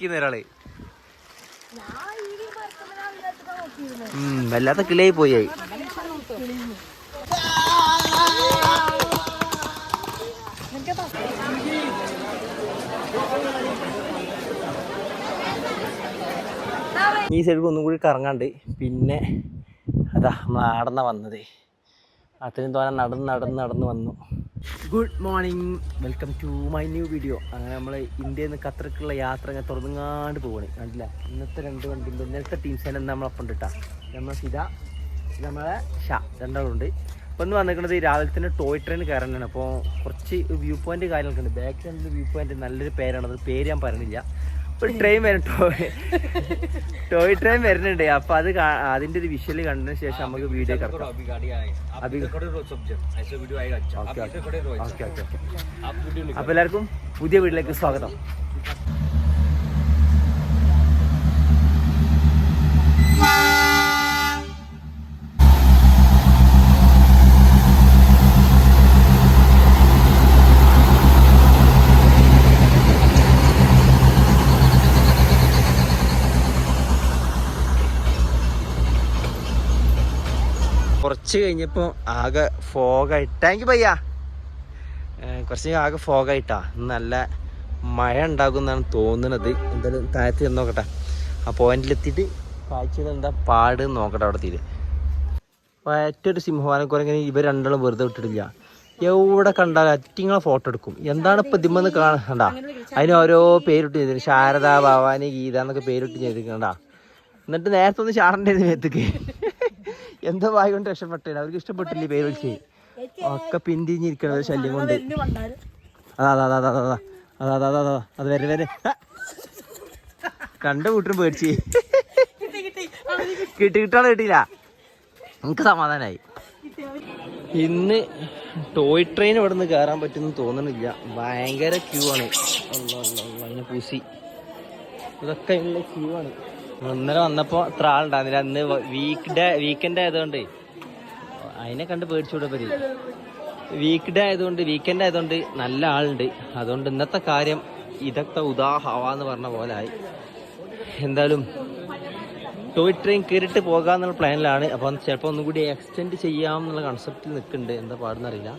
നോക്കി ഒരാൾ. വല്ലാത്ത കിളിയായി പോയി. ഈ സൈഡിൽ ഒന്നും കൂടി കറങ്ങാണ്ട് പിന്നെ അതാ നമ്മൾ ആടന്ന വന്നത്. അത്രയും തോന്നെ നടന്ന് നടന്ന് നടന്ന് വന്നു. Good morning welcome to my new video അങ്ങനെ നമ്മൾ ഇന്ത്യയിൽ നിന്ന് ഖത്തർക്കുള്ള യാത്ര അങ്ങനെ തുറന്നുങ്ങാണ്ട് പോകണേ കണ്ടില്ല? ഇന്നത്തെ രണ്ട് വണ്ടി ഇന്നലത്തെ ടീംസിനെ നമ്മളൊപ്പം ഇട്ടാ നമ്മളെ സിത നമ്മളെ ഷാ രണ്ടാളുണ്ട്. ഇപ്പം ഒന്ന് വന്നിരിക്കുന്നത് രാവിലെ തന്നെ ടോയ് ട്രെയിൻ കയറാനാണ്. അപ്പോൾ കുറച്ച് വ്യൂ പോയിന്റ് കാര്യങ്ങളൊക്കെ ഉണ്ട്. ബാക്ക് സൈഡിൽ വ്യൂ പോയിന്റ് നല്ലൊരു പേരാണ്. അത് പേര് ഞാൻ പറയുന്നില്ല ഒരു ട്രെയിൻ വരും ടോയ് ടോയ് ട്രെയിൻ വരുന്നുണ്ട്. അപ്പൊ അത് അതിന്റെ ഒരു വിഷ്വൽ കണ്ടതിന് ശേഷം നമുക്ക് വീഡിയോ അപ്പൊ എല്ലാവർക്കും പുതിയ വീട്ടിലേക്ക് സ്വാഗതം. Bye. കുറച്ച് കഴിഞ്ഞപ്പോ ആകെ ഫോഗായിട്ട് താങ്ക് യു പയ്യ. കുറച്ച് ആകെ ഫോഗായിട്ടാ. നല്ല മഴ ഉണ്ടാകും എന്നാണ് തോന്നുന്നത്. എന്തായാലും താഴത്ത് ചെന്ന് നോക്കട്ടെ. ആ പോയിന്റിലെത്തിയിട്ട് കാഴ്ചകൾ എന്താ പാട് നോക്കട്ടെ അവിടെ തീരെ ഒറ്റൊരു സിംഹവാനം കുരങ്ങനെ ഇവർ രണ്ടാളും വെറുതെ വിട്ടിട്ടില്ല. എവിടെ കണ്ടാലും അറ്റിങ്ങളെ ഫോട്ടോ എടുക്കും. എന്താണ് ഇപ്പൊ ഇതിമെന്ന് കാണണ്ട അതിന് ഓരോ പേരിട്ട് ചെയ്തിരുന്നു ശാരദ ഭവാനി ഗീത എന്നൊക്കെ പേരിട്ട് ചെയ്തിരിക്കണ്ട എന്നിട്ട് നേരത്തെ ഒന്ന് ചാടേണ്ടി മേത്തേക്ക്. എന്താ വായ കൊണ്ട് രക്ഷപ്പെട്ടേ അവർക്ക് ഇഷ്ടപ്പെട്ടില്ലേ പേര് വിളിച്ച് ഒക്കെ പിന്തിരിഞ്ഞിരിക്കണത് ശല്യം കൊണ്ട്. അതാ അതാ അതാ അതാ അതാ. അതാ അതാ അതാ അത്. വരെ വരെ. കണ്ട കൂട്ടരും പേടിച്ച്. കിട്ടി കിട്ടാണ് കിട്ടിയില്ല. നമുക്ക് സമാധാനായി. ഇന്ന് ടോയ് ട്രെയിൻ ഇവിടെ നിന്ന് കയറാൻ പറ്റുമെന്ന് തോന്നണില്ല. ഭയങ്കര ക്യൂ ആണ്. പൂസി ഇതൊക്കെ ഉള്ള ക്യൂ ആണ്. ഇന്നലെ വന്നപ്പോ ഇത്ര ആളുണ്ടായിരുന്നില്ല. വീക്ക് ഡേ വീക്കെൻഡ് ആയതുകൊണ്ട്. അതിനെ കണ്ട് പേടിച്ചുകൂടെ പറ്റി വീക്ക് ഡേ ആയതുകൊണ്ട് വീക്കെൻഡ് ആയതുകൊണ്ട് നല്ല ആളുണ്ട്. അതുകൊണ്ട് ഇന്നത്തെ കാര്യം ഇതൊക്കെ ഉദാഹവാന്ന് പറഞ്ഞ പോലെ ആയി. എന്തായാലും ടോയ് ട്രെയിൻ കയറിയിട്ട് പോകാന്നുള്ള പ്ലാനിലാണ് അപ്പം ചിലപ്പോൾ ഒന്നും കൂടി എക്സ്റ്റെൻഡ് ചെയ്യാം എന്നുള്ള കൺസെപ്റ്റിൽ നിൽക്കുന്നുണ്ട്. എന്താ പാടുന്നറിയില്ല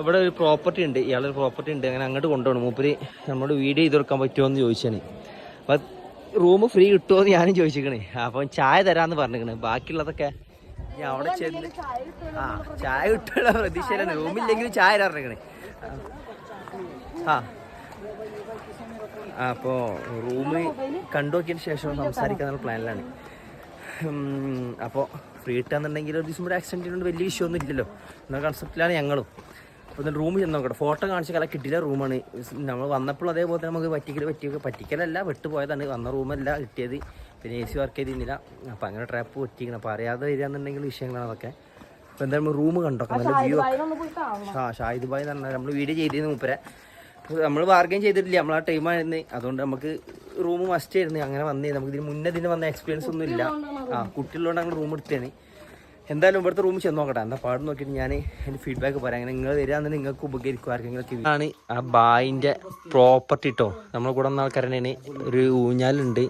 ഇവിടെ ഒരു പ്രോപ്പർട്ടി ഉണ്ട്. ഇയാളൊരു പ്രോപ്പർട്ടി ഉണ്ട്. അങ്ങനെ അങ്ങോട്ട് കൊണ്ടുപോകണം. മൂപ്പര് നമ്മുടെ വീഡിയോ ചെയ്ത് കൊടുക്കാൻ പറ്റുമോ എന്ന് ചോദിച്ചാണ്. അപ്പം റൂം ഫ്രീ കിട്ടുമോ എന്ന് ഞാനും ചോദിച്ചിരിക്കണേ. അപ്പം ചായ തരാന്ന് പറഞ്ഞിരിക്കണേ. ബാക്കിയുള്ളതൊക്കെ ഞാൻ അവിടെ ചെന്ന് ആ ചായ കിട്ടുള്ള പ്രതീക്ഷയിലാണ്. റൂമില്ലെങ്കിലും ചായ പറഞ്ഞിരിക്കണേ. ആ. അപ്പോൾ റൂം കണ്ടു നോക്കിയതിന് ശേഷം സംസാരിക്കാന്നുള്ള പ്ലാനിലാണ്. അപ്പോൾ ഫ്രീ കിട്ടാന്നുണ്ടെങ്കിൽ ഒരു ദിവസം ഒരു ആക്സിഡന്റ് കൊണ്ട് വലിയ ഇഷ്യൂ ഒന്നും ഇല്ലല്ലോ എന്ന കൺസെപ്റ്റിലാണ് ഞങ്ങളും. അപ്പോൾ എന്നിട്ട് റൂം ചെന്ന് നോക്കട്ടെ. ഫോട്ടോ കാണിച്ച കല കിട്ടിയ റൂമാണ് നമ്മൾ വന്നപ്പോൾ അതേപോലെ തന്നെ നമുക്ക് പറ്റിക്കൽ പറ്റിയ പറ്റിക്കലല്ല വിട്ടുപോയതാണ്. വന്ന റൂമല്ല കിട്ടിയത്. പിന്നെ എ സി വർക്ക് ചെയ്തിരുന്നില്ല. അപ്പോൾ അങ്ങനെ ട്രാപ്പ് പറ്റിക്കണം അപ്പോൾ അറിയാതെ വരികയാണെന്നുണ്ടെങ്കിൽ വിഷയങ്ങളാണ് അതൊക്കെ. അപ്പോൾ എന്തായാലും റൂം കണ്ടോ നല്ല വ്യൂ ആ ഷാഹിദ് ഭായ് എന്ന് പറഞ്ഞാൽ നമ്മൾ വീഡിയോ ചെയ്തിരുന്നു മൂപ്പരെ. നമ്മൾ ബാർഗൈൻ ചെയ്തിട്ടില്ല. നമ്മൾ ആ ടൈമായിരുന്നു അതുകൊണ്ട് നമുക്ക് റൂം മസ്റ്റ് ആയിരുന്നു. അങ്ങനെ വന്നേ. നമുക്ക് ഇതിന് മുന്നേ ഇതിന് വന്ന എക്സ്പീരിയൻസ് ഒന്നും ഇല്ല ആ കുട്ടികളോട് അങ്ങനെ റൂം എടുത്തേന് എന്തായാലും ഇവിടുത്തെ റൂമിൽ ചെന്ന് നോക്കട്ടെ. എന്താ പാട് നോക്കിയിട്ട് ഞാൻ എന്റെ ഫീഡ്ബാക്ക് പറയാം. അങ്ങനെ നിങ്ങൾ വരികയാണെന്ന് നിങ്ങൾക്ക് ഉപകരിക്കും ആർക്കെങ്കിലും ആണ് ആ ബായിന്റെ പ്രോപ്പർട്ടി കേട്ടോ നമ്മളെ കൂടെ വന്ന ഇനി ഒരു ഊഞ്ഞാലുണ്ട്.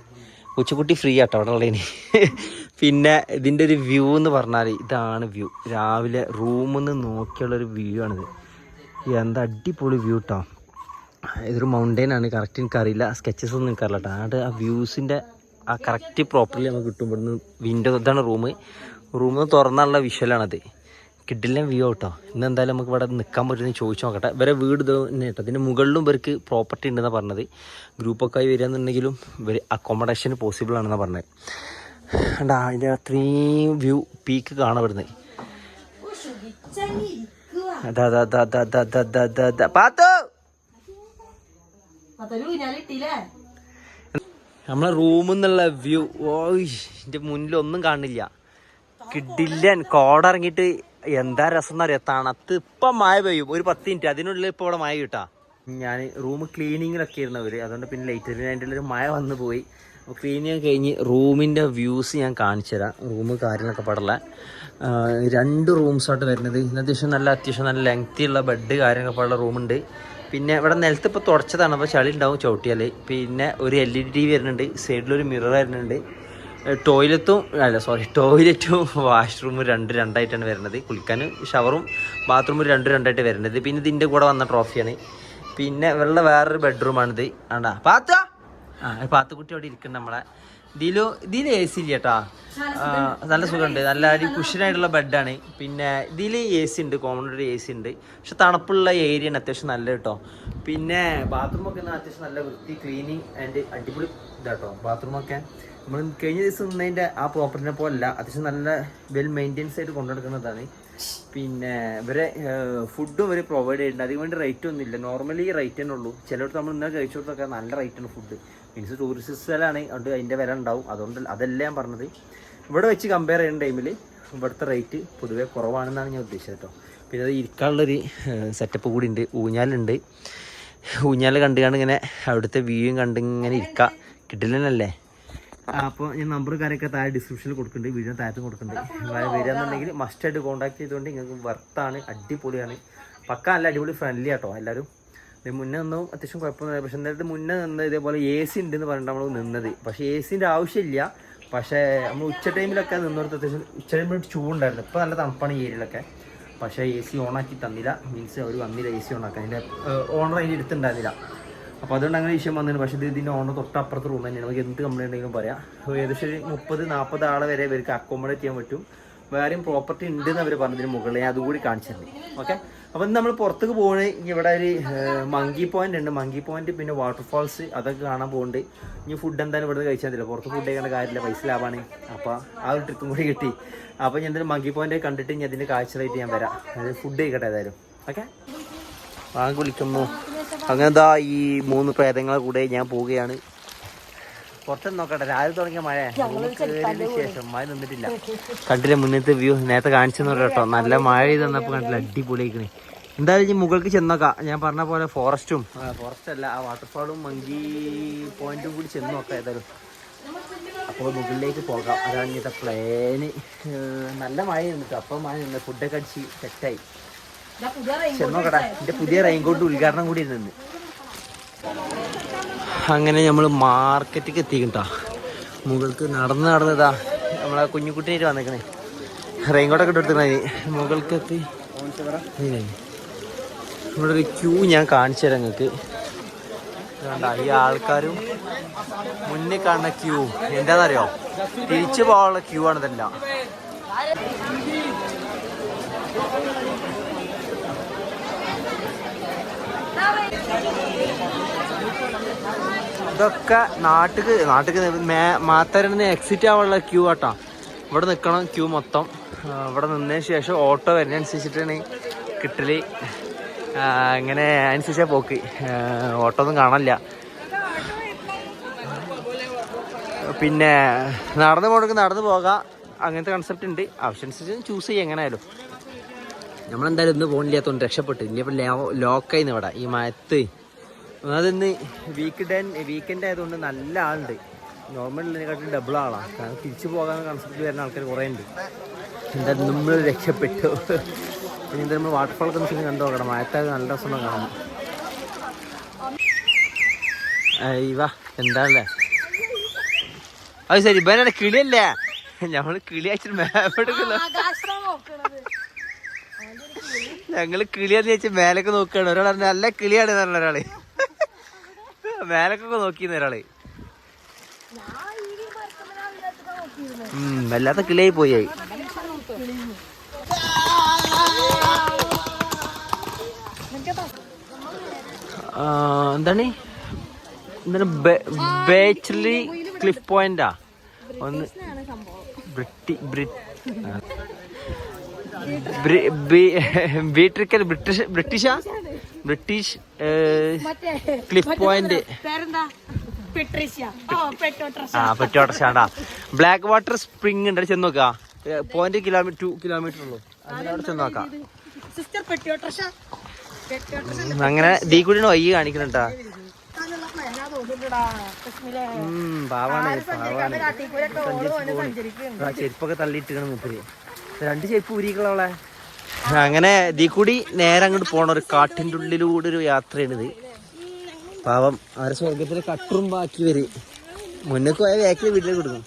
ഉച്ചക്കുട്ടി ഫ്രീ ആട്ടോ അവിടെ ഉള്ളതിന്. പിന്നെ ഇതിന്റെ ഒരു വ്യൂ എന്ന് പറഞ്ഞാൽ ഇതാണ് വ്യൂ രാവിലെ റൂമിൽ നിന്ന് നോക്കിയുള്ളൊരു വ്യൂ ആണിത്. എന്താ അടിപൊളി വ്യൂ കേട്ടോ ഇതൊരു മൗണ്ടെയിൻ ആണ്. കറക്റ്റ് എനിക്കറിയില്ല. സ്കെച്ചസ് ഒന്നും എനിക്കറിയില്ല കേട്ടോ ആ വ്യൂസിന്റെ ആ കറക്റ്റ് പ്രോപ്പർലി നമുക്ക് കിട്ടും. ഇവിടുന്ന് വിൻഡോ ഇതാണ് റൂം റൂം തുറന്നുള്ള വിഷ്വലാണത് കിട്ടില്ല വ്യൂ കേട്ടോ ഇന്ന് എന്തായാലും നമുക്ക് ഇവിടെ നിൽക്കാൻ പറ്റുമെന്ന് ചോദിച്ചു നോക്കട്ടെ. ഇവരെ വീട് തന്നെ കേട്ടോ. ഇതിന്റെ മുകളിലും ഇവർക്ക് പ്രോപ്പർട്ടി ഉണ്ടെന്നാണ് പറഞ്ഞത്. ഗ്രൂപ്പൊക്കെ ആയി വരികയെന്നുണ്ടെങ്കിലും ഇവർ അക്കോമഡേഷൻ പോസിബിൾ ആണെന്നാണ് പറഞ്ഞത്. അണ്ട അതിന്റെ അത്രയും വ്യൂ പീക്ക് കാണാൻ വരുന്നത് അതാ അതാ അതാ അതാ അതാ അതാ അതാ അതാ അതാ പാത്തു! നമ്മളെ റൂമിൽ നിന്നുള്ള വ്യൂ ഓ മുന്നിൽ ഒന്നും കാണില്ല. കിഡില്ലൻ കോടിറങ്ങിയിട്ട് എന്താ രസം എന്നറിയാം തണുത്ത് ഇപ്പം മഴ പെയ്യും. ഒരു പത്ത് മിനിറ്റ്. അതിനുള്ളിൽ ഇപ്പോൾ ഇവിടെ മഴ കിട്ടാ ഞാൻ റൂം ക്ലീനിങ്ങിലൊക്കെ ഇരുന്നവർ അതുകൊണ്ട് പിന്നെ ലൈറ്റ് അതിന്റെ ഒരു മഴ വന്നു പോയി. ക്ലീനിങ് കഴിഞ്ഞ് റൂമിന്റെ വ്യൂസ് ഞാൻ കാണിച്ചു തരാം. റൂം കാര്യങ്ങളൊക്കെ പാടില്ല രണ്ട് റൂംസായിട്ട് വരുന്നത്. ഇന്ന് അത്യാവശ്യം നല്ല അത്യാവശ്യം നല്ല ലെങ്തി ഉള്ള ബെഡ് കാര്യങ്ങളൊക്കെ പാടുള്ള റൂമുണ്ട്. പിന്നെ ഇവിടെ നിലത്ത് ഇപ്പോൾ തുടച്ചതാണ്. അപ്പോൾ ചളി ഉണ്ടാവും ചവിട്ടിയാൽ പിന്നെ ഒരു L E D T V വരുന്നുണ്ട്. സൈഡിലൊരു മിറർ വരുന്നുണ്ട്. ടോയ്ലറ്റും അല്ല സോറി ടോയ്ലറ്റും വാഷ്റൂമും രണ്ട് രണ്ടായിട്ടാണ് വരുന്നത്. കുളിക്കാൻ ഷവറും ബാത്റൂമും രണ്ട് രണ്ടായിട്ട് വരുന്നത്. പിന്നെ ഇതിന്റെ കൂടെ വന്ന ട്രോഫിയാണ് പിന്നെ വെള്ള വേറൊരു ബെഡ്റൂമാണിത് ആണ്ടാ പാത്ത. ആ പാത്തുക്കുട്ടി അവിടെ ഇരിക്കുന്നുണ്ട് നമ്മളെ. ദിലു ഇതിൽ എ സി ഇല്ല കേട്ടാ നല്ല സുഖമുണ്ട്. നല്ല അടി കുഷനായിട്ടുള്ള ബെഡാണ് പിന്നെ ഇതിൽ എ സി ഉണ്ട് കോമൺ ഒരു എ സി ഉണ്ട്. പക്ഷെ തണുപ്പുള്ള ഏരിയ ആണ് അത്യാവശ്യം നല്ല കേട്ടോ പിന്നെ ബാത്റൂമൊക്കെ അത്യാവശ്യം നല്ല വൃത്തി ക്ലീനിങ് ആൻഡ് അടിപൊളി ഇതാട്ടോ ബാത്റൂമൊക്കെ നമ്മൾ കഴിഞ്ഞ ദിവസം നിന്നതിന്റെ ആ പ്രോപ്പർട്ടിനെ പോലല്ല അത്യാവശ്യം നല്ല വെൽ മെയിന്റെയിൻസ് ആയിട്ട് കൊണ്ടുനടക്കുന്നതാണ് പിന്നെ ഇവരെ ഫുഡും ഇവർ പ്രൊവൈഡ് ചെയ്യുന്നുണ്ട്. അതിന് വേണ്ടി റേറ്റ് ഒന്നും ഇല്ല. നോർമലി റേറ്റ് തന്നെ ഉള്ളൂ. ചിലയിടത്ത് നമ്മൾ ഇന്നലെ കഴിച്ചോടത്തൊക്കെ നല്ല റേറ്റാണ് ഫുഡ് മീൻസ് ടൂറിസ്റ്റ് സ്ഥലമാണ്. അതുകൊണ്ട് അതിന്റെ വില ഉണ്ടാവും. അതുകൊണ്ട് അതല്ല ഞാൻ പറഞ്ഞത്. ഇവിടെ വെച്ച് കമ്പയർ ചെയ്യുന്ന ടൈമിൽ ഇവിടുത്തെ റേറ്റ് പൊതുവേ കുറവാണെന്നാണ് ഞാൻ ഉദ്ദേശിച്ചത് കേട്ടോ. പിന്നെ അത് ഇരിക്കാനുള്ളൊരു സെറ്റപ്പ് കൂടി ഉണ്ട്. ഊഞ്ഞാലുണ്ട്. ഊഞ്ഞാൽ കണ്ട് കണ്ട് ഇങ്ങനെ അവിടുത്തെ വ്യൂയും കണ്ട് ഇങ്ങനെ ഇരിക്കാം. കിട്ടില്ലല്ലേ അപ്പോൾ ഞാൻ നമ്പർ കാര്യമൊക്കെ താഴെ ഡിസ്ക്രിപ്ഷനിൽ കൊടുക്കുന്നുണ്ട്. വീഡിയോ താഴത്തും കൊടുക്കുന്നുണ്ട്. വരികയെന്നുണ്ടെങ്കിൽ മസ്റ്റ് ആയിട്ട് കോൺടാക്ട് ചെയ്തുകൊണ്ട് നിങ്ങൾക്ക് വർത്താണ് അടിപൊളിയാണ്. പക്ക നല്ല അടിപൊളി ഫ്രണ്ട്ലി ആട്ടോ എല്ലാവരും മുന്നേ നിന്നും അത്യാവശ്യം കുഴപ്പമൊന്നുമില്ല. പക്ഷെ എന്നിട്ട് മുന്നേ നിന്ന് ഇതേപോലെ എ സി ഉണ്ടെന്ന് പറഞ്ഞിട്ട് നമ്മൾ നിന്നത്. പക്ഷേ എ സിന്റെ ആവശ്യമില്ല. പക്ഷേ നമ്മൾ ഉച്ച ടൈമിലൊക്കെ നിന്നിടത്ത് അത്യാവശ്യം ഉച്ച ടൈമിൽ ചൂടുണ്ടായിരുന്നു. ഇപ്പോൾ നല്ല തണുപ്പാണ് ഈ ഏരിയയിലൊക്കെ പക്ഷേ എ സി ഓണാക്കി തന്നില്ല. മീൻസ് അവർ വന്നില്ല എ സി ഓണാക്കാൻ അതിന്റെ ഓണർ അതിന്റെ അടുത്തുണ്ടായിരുന്നില്ല അപ്പോൾ അതുകൊണ്ട് അങ്ങനെ വിഷയം വന്നിട്ടുണ്ട് പക്ഷേ ഇത് ഇതിന്റെ ഓണർ തൊട്ടപ്പുറത്ത് റൂം തന്നെയാണ്. നമുക്ക് എന്ത് കംപ്ലൈന്റ് ഉണ്ടെങ്കിലും പറയാം. ഏകദേശം ഒരു മുപ്പത് നാൽപ്പത് ആളെ വരെ ഇവർക്ക് അക്കോമഡേറ്റ് ചെയ്യാൻ പറ്റും. വേറെയും പ്രോപ്പർട്ടി ഉണ്ടെന്ന് അവർ പറഞ്ഞതിന് മുകളിൽ ഞാൻ അതുകൂടി കാണിച്ചു തന്നെ. ഓക്കെ ഇന്ന് നമ്മൾ പുറത്തേക്ക് പോകുന്നത് ഇവിടെ ഒരു മങ്കി പോയിന്റ് ഉണ്ട്. മങ്കി പോയിന്റ് പിന്നെ വാട്ടർഫാൾസ് അതൊക്കെ കാണാൻ പോകുന്നുണ്ട് ഇനി ഫുഡ് എന്തായാലും ഇവിടെ കഴിച്ചാൽ മതില്ല പുറത്ത് ഫുഡ് കഴിക്കേണ്ട കാര്യമില്ല. പൈസ ലാഭമാണ്. അപ്പോൾ ആ ഒരു ട്രിപ്പും കൂടി കിട്ടി. അപ്പോൾ ഞാൻ എന്തായാലും മങ്കി പോയിന്റ് കണ്ടിട്ട് ഇനി അതിന്റെ കാഴ്ചകളായിട്ട് ഞാൻ വരാം. അതായത് ഫുഡ് കഴിക്കട്ടെ ഏതായാലും. ഓക്കെ വാങ്ങി വിളിക്കുന്നു അങ്ങനെതാ ഈ മൂന്ന് പ്രേതങ്ങളെ കൂടെ ഞാൻ പോവുകയാണ്. പുറത്തു നോക്കട്ടെ രാവിലെ തുടങ്ങിയ മഴ. ശേഷം മഴ നിന്നിട്ടില്ല. കണ്ടില്ല മുന്നത്തെ വ്യൂ? നേരത്തെ കാണിച്ചു കേട്ടോ. നല്ല മഴ തന്നപ്പോൾ കണ്ടില്ല അടിപൊളിയായിക്കണേ. എന്തായാലും ഇനി മുകൾക്ക് ചെന്നോക്കാം. ഞാൻ പറഞ്ഞ പോലെ ഫോറസ്റ്റും ഫോറസ്റ്റ് അല്ല ആ വാട്ടർഫാളും മങ്കി പോയിന്റും കൂടി ചെന്ന് നോക്കാം ഏതായാലും. അപ്പോൾ മുകളിലേക്ക് പോകാം. അതാണ് ഇന്നത്തെ പ്ലേന് നല്ല മഴ നിന്നിട്ട് അപ്പം മഴ നിന്ന് ഫുഡൊക്കെ അടിച്ച് സെറ്റായി ചെന്നോക്കടാ എന്റെ പുതിയ റെയിൻകോട്ട് ഉദ്ഘാടനം കൂടി നിന്ന് അങ്ങനെ നമ്മൾ മാർക്കറ്റിക്ക് എത്തിക്കട്ടാ മുകൾക്ക് നടന്ന് നടന്നതാ നമ്മളെ കുഞ്ഞുകുട്ടിയായിട്ട് വന്നേക്കണേ. റെയിൻകോട്ടൊക്കെ ഇട്ടെടുത്തേ മുകൾക്ക് എത്തി. നമ്മുടെ ഇവിടെ ഒരു ക്യൂ ഞാൻ കാണിച്ചു തരാം നിങ്ങൾക്ക്. ഈ ആൾക്കാരും മുന്നിൽ കാണുന്ന ക്യൂ എന്താണെന്നറിയോ തിരിച്ചു പോകാനുള്ള ക്യൂ ആണ് ഇതെല്ലാം. ഇതൊക്കെ നാട്ടിക്ക് നാട്ടിക്ക് മാത്തരന്ന് എക്സിറ്റ് ആവാനുള്ള ക്യൂ ആട്ടാ. ഇവിടെ നിൽക്കണം ക്യൂ മൊത്തം. ഇവിടെ നിന്നതിന് ശേഷം ഓട്ടോ വരുന്നതനുസരിച്ചിട്ടാണ് കിട്ടൽ. ഇങ്ങനെ അനുസരിച്ചാ പോക്ക്. ഓട്ടോ ഒന്നും കാണില്ല പിന്നെ നടന്നു പോകണമെങ്കിൽ നടന്നു പോകാം. അങ്ങനത്തെ കൺസെപ്റ്റ് ഉണ്ട്. ആവശ്യമനുസരിച്ച് ചൂസ് ചെയ്യാം എങ്ങനെയായാലും. നമ്മളെന്തായാലും ഇന്ന് പോകണില്ലാത്തതുകൊണ്ട് രക്ഷപ്പെട്ടു. ഇനിയിപ്പോൾ ലോക്കായിന്ന് ഇവിടെ ഈ മയത്ത്. അതിന്ന് വീക്ക് ഡേ വീക്കെൻഡ് ആയതുകൊണ്ട് നല്ല ആളുണ്ട്. നോർമൽ ഉള്ളതിനെക്കാട്ടും ഡബിൾ ആളാണ് കാരണം തിരിച്ചു പോകാൻ കൺസെപ്റ്റ് വരുന്ന ആൾക്കാർ കുറേ ഉണ്ട് എന്തായാലും നമ്മൾ രക്ഷപ്പെട്ടു. ഇനി എന്താ നമ്മൾ വാട്ടർഫാൾ കൺസെപ്റ്റ് കണ്ടു നോക്കണം. മയത്തായത് നല്ല രസമാണ് കാണാൻ. വാ എന്താണല്ലേ? അത് ശരി ഇവനാണ് കിളിയല്ലേ? ഞമ്മൾ കിളി അയച്ചിട്ട് മേപ്പെടുക്കല്ലോ ഞങ്ങൾ കിളിയാന്ന് ചോദിച്ചാൽ മേലൊക്കെ നോക്കുകയാണ് ഒരാൾ പറഞ്ഞു, നല്ല കിളിയാണ് പറഞ്ഞ ഒരാൾ. മേലക്കൊക്കെ നോക്കിന്ന് ഒരാൾ. വല്ലാത്ത കിളിയായി പോയി എന്താണ്? എന്താണ് ബേച്ചലി ക്ലിഫ് പോയിന്റാ? ഒന്ന് ബ്രിട്ടി Britt ബീട്രിക്കൽ British ബ്രിട്ടീഷാ? British cliff point. ആ പെട്ടോട്ടാ ബ്ലാക്ക് വാട്ടർ സ്പ്രിങ് ഉണ്ട് ചെന്ന് നോക്കാ. പോയിന്റ് കിലോമീറ്റർ ടു കിലോമീറ്റർ ഉള്ളൂ. അതിനവിടെ ചെന്ന് നോക്കാം. അങ്ങനെ ദീ കൂടി വയ്യ പാവാണ് ആ ചെരുപ്പൊക്കെ തള്ളിയിട്ടാണ് മുപ്പര്. രണ്ട് ചേപ്പ് ഊരിക്കളവളെ അങ്ങനെ ഇതിൽ കൂടി നേരെ അങ്ങോട്ട് പോണ ഒരു കാട്ടിന്റെ ഉള്ളിലൂടെ ഒരു യാത്രയാണിത്. പാവം അവരെ സ്വർഗത്തിലെ കട്ടറും ബാക്കി വരും മുന്നേക്ക് പോയ വേക്കിൽ വീട്ടിൽ കൊടുക്കും.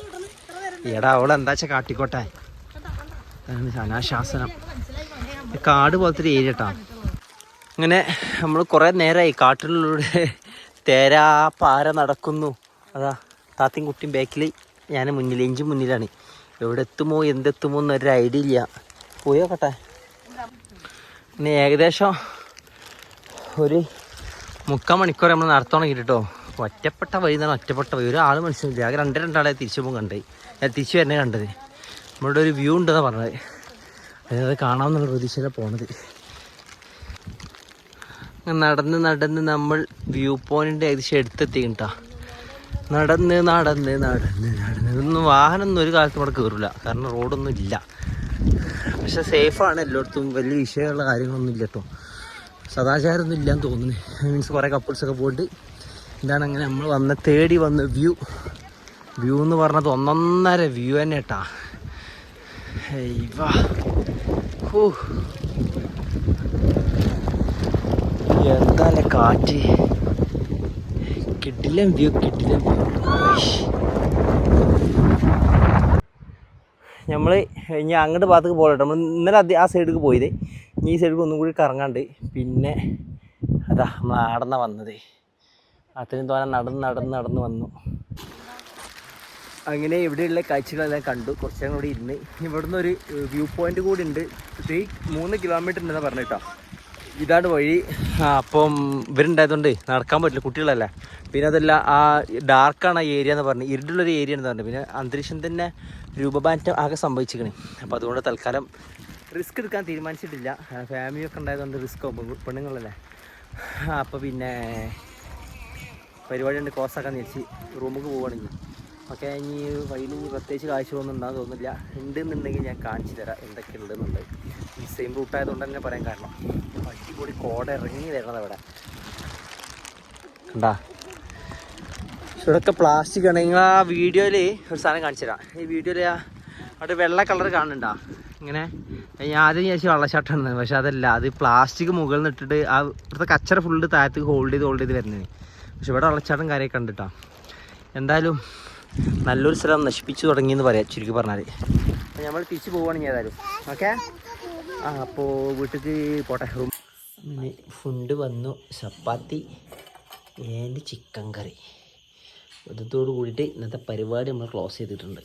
എടാ അവൾ എന്താ വെച്ചാൽ കാട്ടിക്കോട്ടെ? അനാശാസനം. കാട് പോലത്തെ ഏരിയ കേട്ടോ. അങ്ങനെ നമ്മൾ കുറേ നേരമായി കാട്ടിലൂടെ തേരാ പാര നടക്കുന്നു. അതാ താത്തിയും കുട്ടിയും ബാക്കിൽ ഞാൻ മുന്നിൽ എഞ്ചും മുന്നിലാണ്. എവിടെ എത്തുമോ എന്തെത്തുമോ എന്നൊരു ഐഡിയ ഇല്ല. പോയോ കേട്ടെ? ഇനി ഏകദേശം ഒരു മുക്കാൽ മണിക്കൂർ നമ്മൾ നടത്തണം തുടങ്ങിയിട്ട്. ഒറ്റപ്പെട്ട വഴി എന്നാണ് ഒറ്റപ്പെട്ട വഴി. ഒരാൾ മനസ്സിലായി ആകെ രണ്ട് രണ്ടാളെ തിരിച്ചു പോകും കണ്ടത് ഞാൻ തിരിച്ചു വരുന്നത് കണ്ടത്. നമ്മളുടെ ഒരു വ്യൂ ഉണ്ടെന്ന് പറഞ്ഞത്. അതായത് കാണാമെന്നുള്ള പ്രതീക്ഷയിലാണ് പോണത്. നടന്ന് നടന്ന് നമ്മൾ വ്യൂ പോയിന്റ് ഏകദേശം എടുത്തെത്തിക്കട്ടാ നടന്ന് നടന്ന് നടന്ന് നടന്ന്. ഇതൊന്നും വാഹനമൊന്നും ഒരു കാലത്തും ഇവിടെ കയറില്ല കാരണം റോഡൊന്നും ഇല്ല. പക്ഷെ സേഫാണ് എല്ലായിടത്തും. വലിയ വിഷയമുള്ള കാര്യങ്ങളൊന്നും ഇല്ല കേട്ടോ സദാചാരമൊന്നും ഇല്ലാന്ന് തോന്നുന്നു. മീൻസ് കുറേ കപ്പിൾസൊക്കെ പോയിട്ട് ഇതാണ് അങ്ങനെ നമ്മൾ വന്ന തേടി വന്ന വ്യൂ. വ്യൂ എന്ന് പറഞ്ഞത് ഒന്നൊന്നര വ്യൂ തന്നെ കേട്ടാ. എന്താല്ലേ കാറ്റ്? കിട്ടില്ല വ്യൂ കിട്ടില്ല നമ്മൾ ഇനി അങ്ങോട്ട് ഭാഗത്തേക്ക് പോകട്ടെ നമ്മൾ ഇന്നലെ അത് ആ സൈഡിലേക്ക് പോയത്. ഇനി ഈ സൈഡിലേക്ക് ഒന്നും കൂടി കറങ്ങാണ്ട് പിന്നെ അതാ നമ്മൾ ആടന്ന വന്നത്. അത്രയും തോന്നെ നടന്ന് നടന്ന് നടന്ന് വന്നു. അങ്ങനെ ഇവിടെയുള്ള കാഴ്ചകളെല്ലാം കണ്ടു. കുറച്ചും കൂടി ഇരുന്ന്. ഇവിടുന്ന് ഒരു വ്യൂ പോയിന്റ് കൂടി ഉണ്ട്. ത്രീ മൂന്ന് കിലോമീറ്റർ ഉണ്ടെന്ന് പറഞ്ഞു കേട്ടോ. ഇതാണ് വഴി. അപ്പം ഇവരുണ്ടായതുകൊണ്ട് നടക്കാൻ പറ്റില്ല കുട്ടികളല്ല. പിന്നെ അതല്ല ആ ഡാർക്കാണ് ആ ഏരിയ എന്ന് പറഞ്ഞു ഇരുട്ടുള്ളൊരു ഏരിയ എന്ന് പറഞ്ഞു. പിന്നെ അന്തരീക്ഷം തന്നെ രൂപമാറ്റം ആകെ സംഭവിച്ചിരിക്കണേ. അപ്പോൾ അതുകൊണ്ട് തൽക്കാലം റിസ്ക് എടുക്കാൻ തീരുമാനിച്ചിട്ടില്ല. ഫാമിലിയൊക്കെ ഉണ്ടായതുകൊണ്ട് റിസ്ക് ആകുമ്പോൾ പെണ്ണുങ്ങളല്ലേ. അപ്പോൾ പിന്നെ പരിപാടി ഉണ്ട് കോസാക്കാൻ തിരിച്ച് റൂമിൽ പോവുകയാണെങ്കിൽ ഓക്കെ ഇനി വഴിയിൽ ഇനി പ്രത്യേകിച്ച് കാഴ്ചകളൊന്നും ഉണ്ടാകാൻ തോന്നുന്നില്ല. ഉണ്ടെന്നുണ്ടെങ്കിൽ ഞാൻ കാണിച്ചു തരാം എന്തൊക്കെ ഉണ്ടെന്നുള്ളത് ഈ സെയിം റൂട്ടായതുകൊണ്ട് തന്നെ പറയാൻ കാരണം. അടിപൊളി കോട ഇറങ്ങി വരണത് അവിടെ കണ്ടാ? ഇവിടെയൊക്കെ പ്ലാസ്റ്റിക് ആണ്. നിങ്ങൾ ആ വീഡിയോയിൽ ഒരു സാധനം കാണിച്ചു തരാം. ഈ വീഡിയോയിൽ അവിടെ വെള്ള കളർ കാണുന്നുണ്ടോ? ഇങ്ങനെ. ഞാൻ ആദ്യം വിചാരിച്ചു വെള്ളച്ചാട്ടമാണ് പക്ഷെ അതല്ല. അത് പ്ലാസ്റ്റിക് മുകളിൽ നിട്ടിട്ട് ആ ഇവിടുത്തെ കച്ചറ ഫുള്ള് താഴത്തേക്ക് ഹോൾഡ് ചെയ്ത് ഹോൾഡ് ചെയ്ത് വരുന്നത് പക്ഷെ ഇവിടെ വെള്ളച്ചാട്ടം കാര്യമൊക്കെ കണ്ടിട്ടാ എന്തായാലും നല്ലൊരു സ്ഥലം നശിപ്പിച്ചു തുടങ്ങിയെന്ന് പറയാം ചുരുക്കി പറഞ്ഞാൽ നമ്മൾ തിരിച്ചു പോവുകയാണെങ്കിൽ ഏതായാലും. ഓക്കെ? ആ അപ്പോൾ വീട്ടിലേക്ക് പോട്ടെ. ഫുഡ് വന്നു. Chapati and chicken curry. ഇതോട് കൂടിയിട്ട് ഇന്നത്തെ പരിപാടി നമ്മൾ ക്ലോസ് ചെയ്തിട്ടുണ്ട്.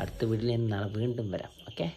അടുത്ത വീട്ടിൽ ഞാൻ നാളെ വീണ്ടും വരാം. ഓക്കെ